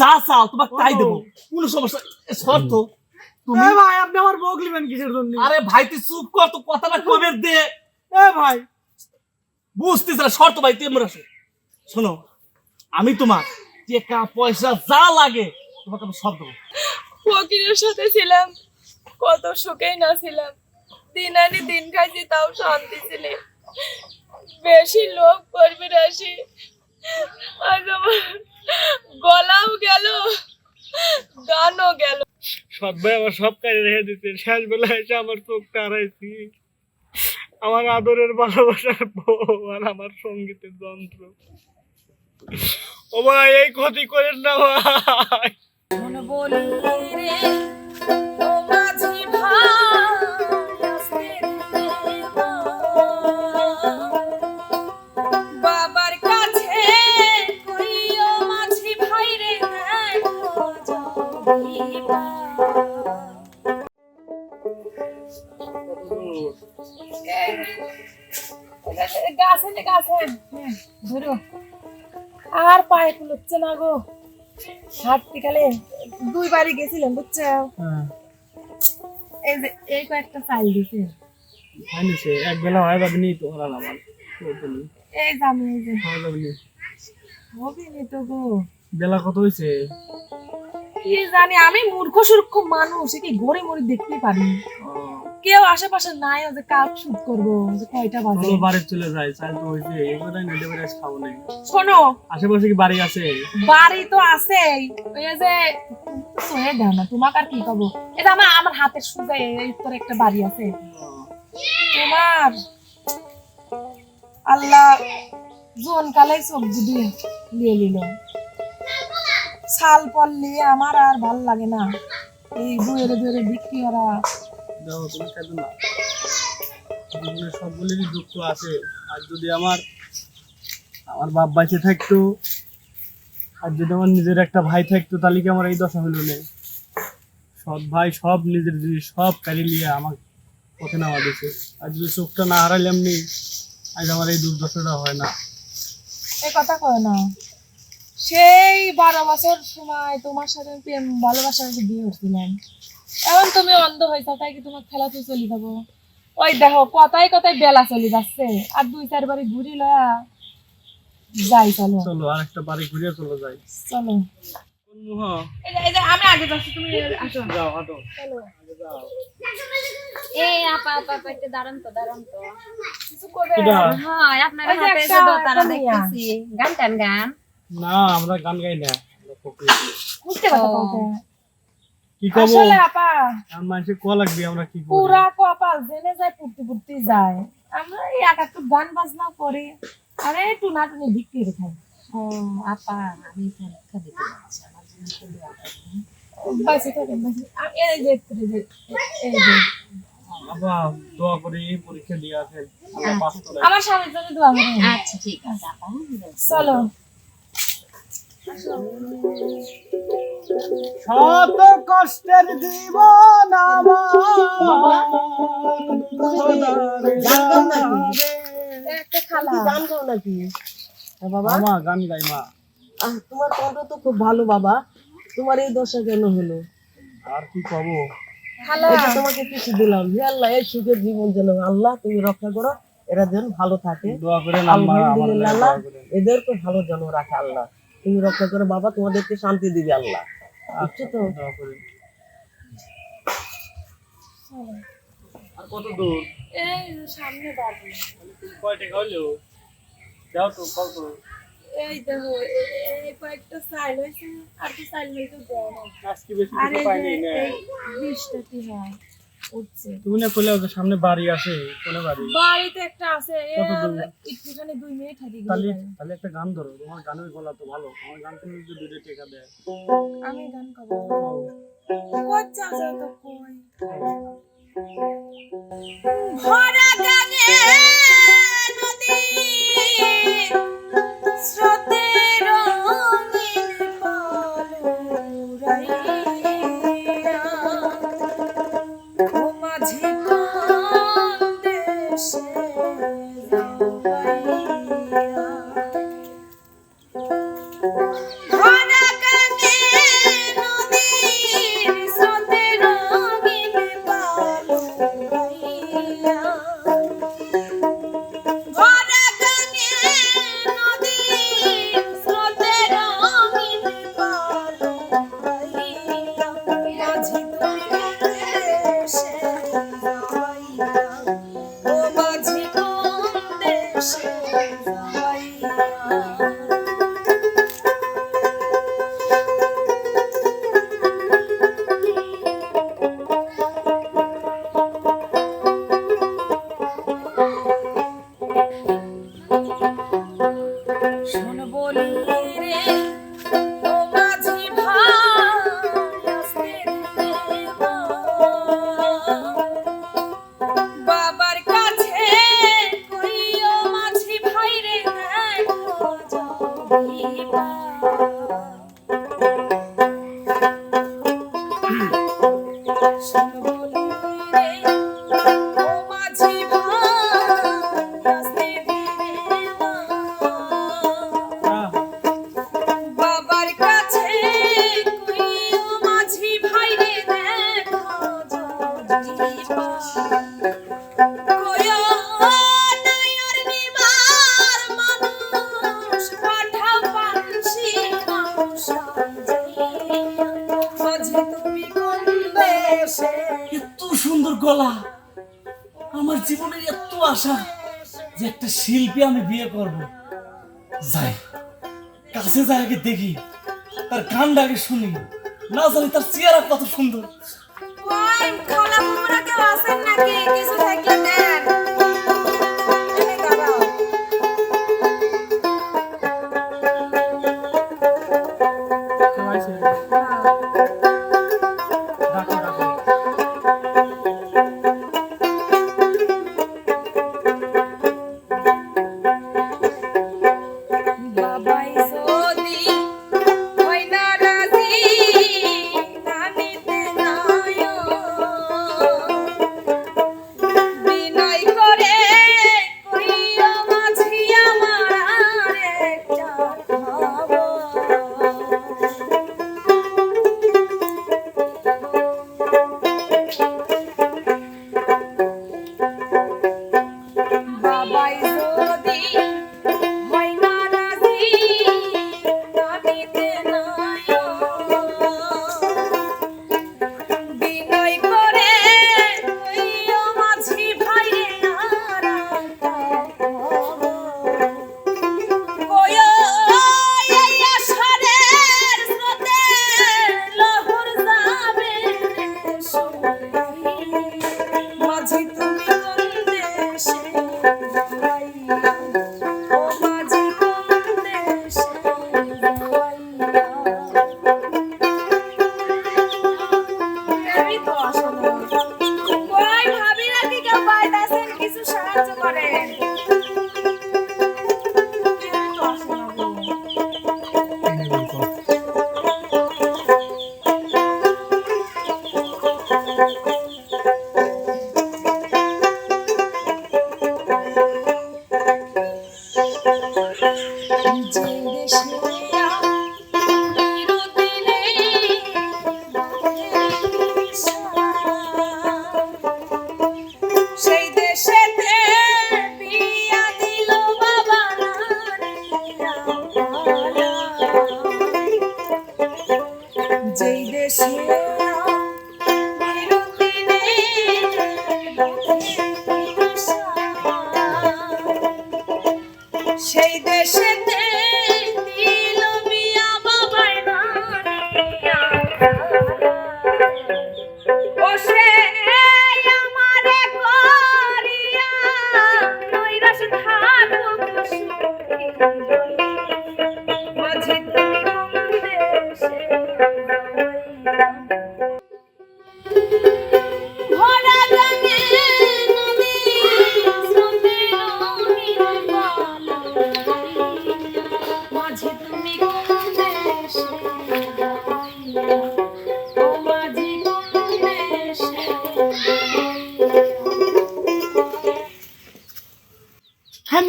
যা চাও তোমাকে তাই দেবো। কোনো সমস্যা শর্ত তুমি ভাই আপনি আমার কিসের জন্য? আরে ভাই তুই চুপ কর তো কথাটা কবে দে? এ ভাই। না শর্ত ভাই তুই এমন শোনো আমি তোমার টাকা পয়সা যা লাগে তোমাকে আমি সব দেবো। ফকিরের সাথে ছিলাম কত সুখেই না ছিলাম। দিন আনি দিন খাইছি তাও শান্তি ছিল। বেশি লোক করবে রাশি আজ আমার গলাও গেল গানও গেল সৎ ভাই, আমার সব কাজে রেখে দিতে শেষ বেলা এসে আমার চোখটা হারাইছি। আমার আদরের ভালোবাসার বউ আর আমার সঙ্গীতের যন্ত্র। ও ভাই, এই ক্ষতি করেন না ভাই। বলি রে, ও মাঝি ভাই। হাঁটতে গেলে দুই বাড়ি গেছিলাম বুঝছ? এই যে এই কয়েকটা চাল দিছে। এক বেলা হয় যাবে নি তো আমার। এই এই যে। হয় হবে নি তো গো। বেলা কত হয়েছে কি জানি আমি মূর্খ সুরক্ষ মানুষ কি গড়ে মরে দেখতে পারি কেউ আশেপাশে নাই ও যে কাজ শুট করব যে কয়টা বাজে? চলো বাড়ি চলে যাই চাল তো হয়েছে এগুলোই নেটে বেড়ে খাব না শোনো আশেপাশে কি বাড়ি আছে? বাড়ি তো আছেই। ওই যে সোয়ে দাও না তোমাকে আর কি কব এটা আমার আমার হাতের সুজা এই তোর একটা বাড়ি আছে। তোমার আল্লাহ জোন কালাই চোখ দিয়ে নিয়ে নিল। ছাল পড়লে আমার আর ভালো লাগে না। এই দুয়েরে দুয়েরে বিক্রি করা। দেখো তুমি কেঁদো না জীবনে সবগুলোরই দুঃখ আছে। আর যদি আমার আমার বাপ বাঁচে থাকতো, আর যদি আমার নিজের একটা ভাই থাকতো, তাহলে কি আমার এই দশা হলো না? সব ভাই, সব নিজের জিনিস, সব কারি নিয়ে আমার পথে নামা দিয়েছে আর যদি চোখটা না হারাইলাম নেই আজ আমার এই দুর্দশাটা হয় না। এই কথা কয় না। সেই বারো বছর সময় তোমার সাথে প্রেম, ভালোবাসার বিয়ে করছিলাম। এখন তুমি অন্ধ হয়েছো তাই কি তোমার খেলাতে চলে যাব? ওই দেখো কথাই কথাই বেলা চলে যাচ্ছে। আর দুই চার চারবারে ঘুরি লয়া যাই চলো। চলো আর একটা বাড়ি ঘুরে চলে যাই। চলো। আমি আগে যাচ্ছি তুমি আসো। যাও হাঁটো। চলো। এই আপা আপা আপা একটু দাঁড়ান তো দাঁড়ান তো। কিছু করবে? হ্যাঁ আপনার হাতে এসে দোতারা দেখতেছি। গান টান গান? না আমরা গান গাই না। বুঝতে কাউকে? কি কব? আসলে আপা আর মানুষের ক লাগবে আমরা কি করি? পুরা কপাল জেনে যায় পড়তে পড়তে যায়। আমরা এই এক একটু গান বাজনা করি আরে টুনা টুনি বিক্রি করে খাই। ও আপা আমি পরীক্ষা দিতে যাচ্ছি আমার জন্য বাসে বাসে এই যে এই যে এই যে আবার দোয়া করে এই পরীক্ষা দিয়ে করে আমার স্বামীর জন্য দোয়া করেন আচ্ছা ঠিক আছে আপা চলো। শত কষ্টের জীবন বাবা। গান গাই মা। তোমার কণ্ঠ তো খুব ভালো বাবা। তোমার এই দশা কেন হলো? আর কি কব খালা। তোমাকে কিছু দিলাম। হে আল্লাহ এই সুখের জীবন যেন আল্লাহ তুমি রক্ষা করো। এরা যেন ভালো থাকে। আলহামদুলিল্লাহ। এদেরকে ভালো যেন রাখে আল্লাহ। তুমি রক্ষা করো বাবা তোমাদেরকে শান্তি দিবে আল্লাহ। বুঝছ তো। আর কত দূর? এই সামনে বাড়ি। কয় টাকা হলো যাও তো কত এই দেখো এই কয়েকটা চাইল হয়েছে আর কি চাইল হয়েছে না আজকে বেশি কিছু পাইনি না? হয়। উঠছে। তুমি না কইলে যে সামনে বাড়ি আছে কোনে বাড়ি? বাড়িতে একটা আছে একটুখানি দুই মিনিট হাঁটি তাহলে একটা গান ধরো তোমার গানের গলা তো ভালো আমার গান শুনলে যে দুটো টাকা দেয়। আমি গান করব। কই যাও যাও তো কই? ভরা গানে নদী স্রোতে আমি বিয়ে করব। যাই, কাছে যাই আগে দেখি, তার গানটা আগে শুনি। না জানি তার চেহারা কত সুন্দর। কেউ নাকি? কিছু থাকলে দেন।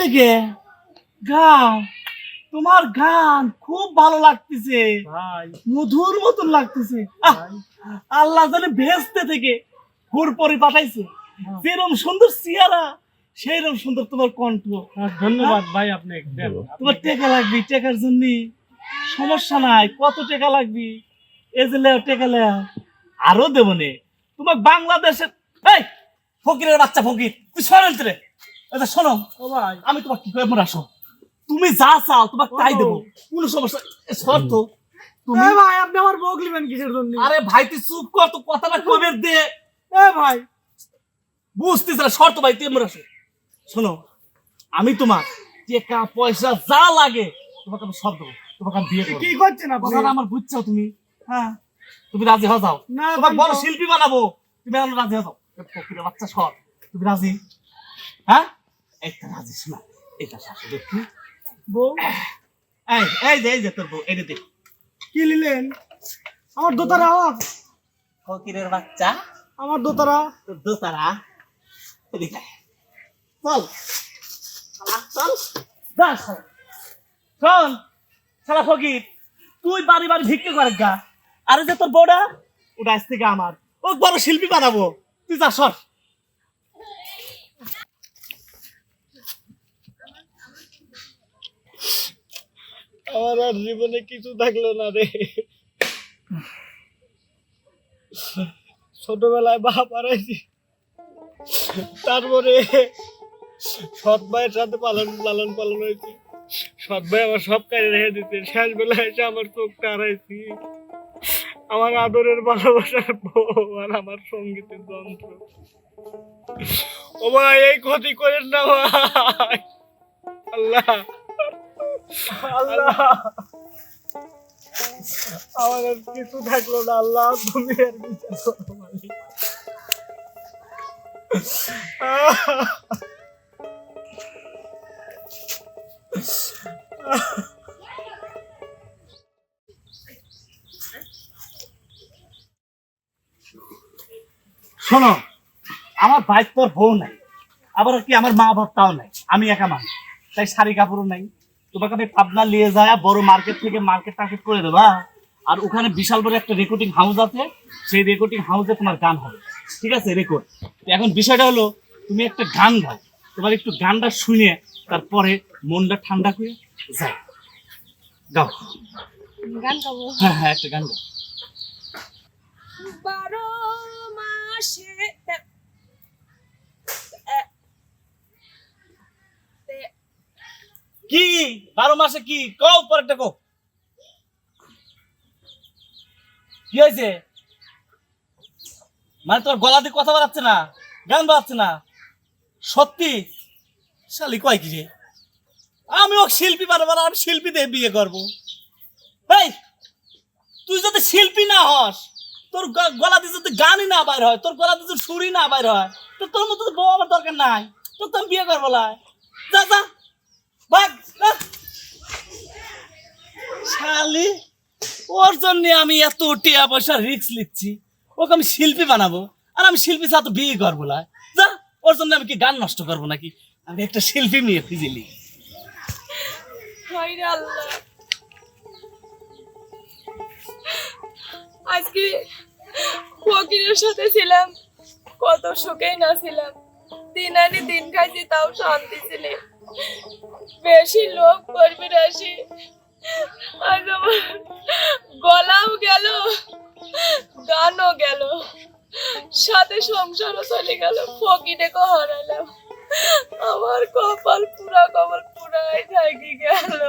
থামলে গে গান তোমার গান খুব ভালো লাগতেছে। মধুর মতন লাগতেছে। আল্লাহ জানে ভেস্তে থেকে হুর পরে পাঠাইছে যেরকম সুন্দর চেহারা সেইরকম সুন্দর তোমার কণ্ঠ। ধন্যবাদ ভাই আপনি তোমার টেকা লাগবে টেকার জন্য। সমস্যা নাই কত টাকা লাগবে? এই যে লেও টেকা লেও আরও দেবো নে। তোমার বাংলাদেশের এই ফকিরের বাচ্চা ফকির তুই সরেন এটা শোনো। ভাই। আমি তোমার কি করে মনে আসো তুমি যা চাও তোমাকে তাই দেবো। কোনো সমস্যা শর্ত তুমি ভাই আপনি আমার বউ নেবেন কিসের জন্য? আরে ভাই তুই চুপ কর তো কথাটা কবে দে? এ ভাই। বুঝতেছ না শর্ত ভাই তেমন আসো শোনো আমি তোমার টাকা পয়সা যা লাগে তোমাকে আমি সব দেবো। তোমাকে আমি বিয়ে করব। কি করছে না কথাটা আমার বুঝছ তুমি? হ্যাঁ। তুমি রাজি হয়ে যাও। না তোমার বড় শিল্পী বানাবো। তুমি রাজি হয়ে যাও। বাচ্চা সর তুমি রাজি? হ্যাঁ? একটা রাজি শোনা এটা শাশুড়ি দেখি বউ? এই এই যে এই যে তোর বউ এটা দেখ। কি নিলেন? আমার দোতারা ফকিরের বাচ্চা। আমার দোতারা। তোর দোতারা? এদিকে। চল। চল। শালা। শোন। শালা ফকির তুই বাড়ি বাড়ি ভিক্ষে করে গা। আরে যে তোর বউটা ওটা আজ থেকে আমার। ও বড় শিল্পী বানাবো। তুই যা সর। আমার আর জীবনে কিছু থাকল না রে। ছোটবেলায় বাপ তারপরে সৎ ভাইয়ের সাথে পালন, লালন পালন হয়েছি। সৎ ভাই আমার সব কাজে রেখে দিতে শেষ বেলায় এসে আমার চোখটা হারাইছি। আমার আদরের ভালোবাসার বউ আর আমার সঙ্গীতের যন্ত্র। ও ভাই, এই ক্ষতি করেন না ভাই। আল্লাহ। আল্লাহ। আমার আর কিছু থাকল না, আল্লাহ তুমি আর বিচার করো। শোনো, আমার ভাই তোর বউ নাই, আবার কি আমার মা বাবাও নাই? আমি একা মানুষ, তাই শাড়ি কাপড়ও নাই। তোমাকে আমি পাবনা নিয়ে যায় বড় মার্কেট থেকে মার্কেট টার্কেট করে দেবা। আর ওখানে বিশাল বড় একটা রেকর্ডিং হাউস আছে। সেই রেকর্ডিং হাউসে তোমার গান হবে। ঠিক আছে রেকর্ড এখন বিষয়টা হলো তুমি একটা গান গাও। তোমার একটু গানটা শুনে তারপরে মনটা ঠান্ডা করে যাও। গাও। গান গাবো হ্যাঁ হ্যাঁ একটা গান গাও। বারো মাসে তে- এ- তে- কি? বারো মাসে কি? কও, পরেরটা কও। কি হয়েছে? মানে তোর গলা দিয়ে কথা বাড়াচ্ছে না, গান বাড়াচ্ছে না? সত্যি? শালি কয় কি রে? আমি ও শিল্পী বারবার আমি শিল্পী দিয়ে বিয়ে করব। এই, তুই যদি শিল্পী না হস, তোর গলা দিয়ে যদি গানই না বাইর হয়, তোর গলা দিয়ে যদি সুরই না বাইর হয়, তো তোর মতো বউ আমার দরকার নাই। তোর তো আমি বিয়ে করব লাই যা যা। ভাগ। শালি, ওর জন্য আমি এত টিয়া পয়সা রিক্স নিচ্ছি ওকে আমি শিল্পী বানাবো, আর আমি শিল্পী তো বিয়ে করব না। যা, ওর জন্য আমি কি গান নষ্ট করব নাকি? আমি একটা শিল্পী মেয়ে খুঁজেলি আজকে ফকিরের সাথে ছিলাম, কত সুখেই না ছিলাম। দিন আনি দিন খাইছি, তাও শান্তি ছিল বেশি লোভ করবি সে। আজ আমার গলাও গেল, গানও গেল। সাথে সংসারও চলে গেল ফকিরেকে হারালাম। আমার কপাল পুরা কপাল পুরাই থাকি গেল।